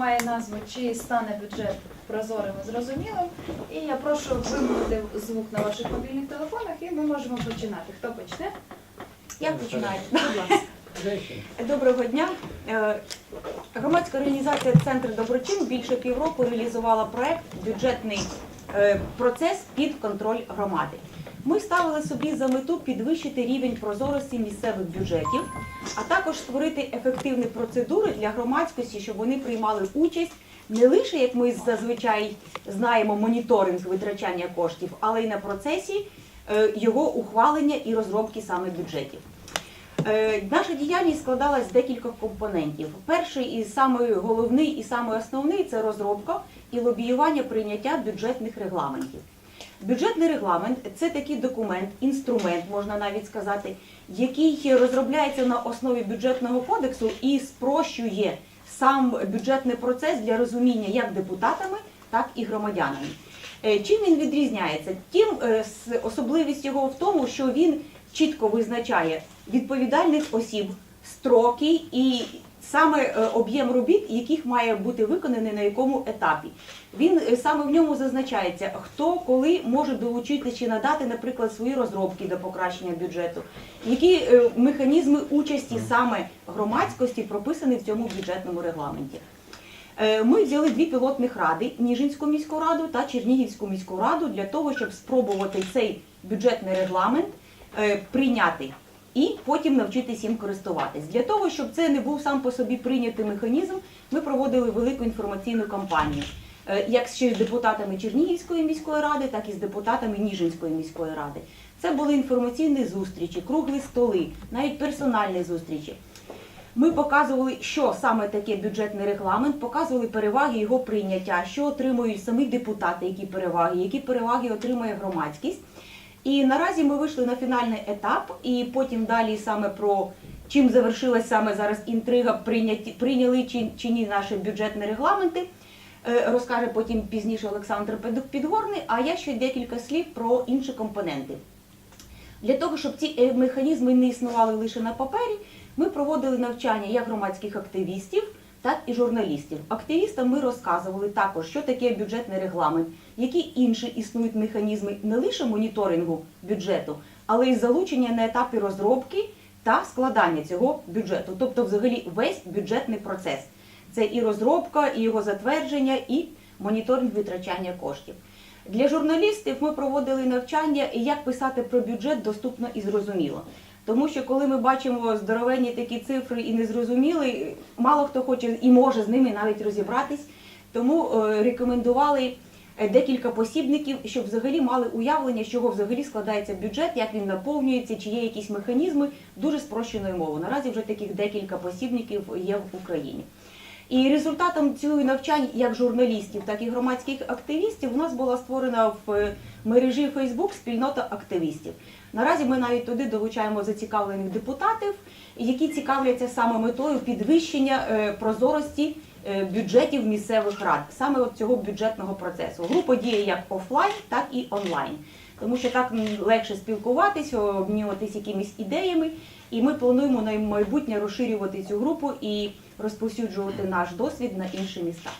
має назву Чи стане бюджет прозорим і зрозумілим. І я прошу вимкнути звук на ваших мобільних телефонах, і ми можемо починати. Хто почне? Я починаю. Будь ласка. Доброго дня. Е, Громадська організація Центр доброчин більше півроку реалізувала проект бюджетний е, процес під контроль громади. Ми ставили собі за мету підвищити рівень прозорості місцевих бюджетів, а також створити ефективні процедури для громадськості, щоб вони приймали участь не лише як ми зазвичай знаємо, моніторинг витрачання коштів, але й на процесі е, його ухвалення і розробки саме бюджетів. Е, Наша діяльність складалась з декількох компонентів. Перший і самий головний і самий основний це розробка і лобіювання прийняття бюджетних регламентів. Бюджетний регламент це такий документ, інструмент, можна навіть сказати, який розробляється на основі бюджетного кодексу і спрощує сам бюджетний процес для розуміння як депутатами, так і громадянами. Е, Чим він відрізняється? Тим е, особливість його в тому, що він чітко визначає відповідальних осіб, строки і саме е, об'єм робіт, яких має бути виконаний на якому етапі. Він е, саме в ньому зазначається, хто коли може долучити чи надати, наприклад, свої розробки до покращення бюджету, які е, механізми участі саме громадськості прописані в цьому бюджетному регламенті. Ми взяли дві пілотних ради Ніжинську міську раду та Чернігівську міську раду для того, щоб спробувати цей бюджетний регламент прийняти і потім навчитись їм користуватись. Для того, щоб це не був сам по собі прийнятий механізм, ми проводили велику інформаційну кампанію. е, Як з депутатами Чернігівської міської ради, так і з депутатами Ніжинської міської ради. Це були інформаційні зустрічі, круглі столи, навіть персональні зустрічі. Ми показували, що саме таке бюджетний регламент, показували переваги його прийняття, що отримують самі депутати, які переваги, які переваги отримує громадськість. І наразі ми вийшли на фінальний етап, і потім далі саме про чим завершилась саме зараз інтрига, прийняті, прийняли чи, чи ні наші бюджетні регламенти. е, Розкаже потім пізніше Олександр Підгорний, а я ще декілька слів про інші компоненти. Для того, щоб ці е, механізми не існували лише на папері, ми проводили навчання як громадських активістів, так і журналістів. Активістам ми розказували також, що таке бюджетний регламент, які інші існують механізми не лише моніторингу бюджету, але й залучення на етапі розробки та складання цього бюджету, тобто взагалі весь бюджетний процес. Це і розробка, і його затвердження, і моніторинг витрачання коштів. Для журналістів ми проводили навчання, як писати про бюджет доступно і зрозуміло. Тому що коли ми бачимо здоровенні такі цифри і незрозуміли, мало хто хоче і може з ними навіть розібратись. Тому е, рекомендували е, декілька посібників, щоб взагалі мали уявлення, з чого взагалі складається бюджет, як він наповнюється, чи є якісь механізми дуже спрощеною мовою. Наразі вже таких декілька посібників є в Україні. І результатом цього навчань як журналістів, так і громадських активістів у нас була створена в е, мережі Facebook спільнота активістів. Наразі ми навіть туди долучаємо зацікавлених депутатів, які цікавляться саме метою підвищення е, прозорості е, бюджетів місцевих рад, саме от цього бюджетного процесу. Група діє як офлайн, так і онлайн. Тому що так легше спілкуватися, обмінюватися якимись ідеями. І ми плануємо на майбутнє розширювати цю групу і розповсюджувати наш досвід на інші міста.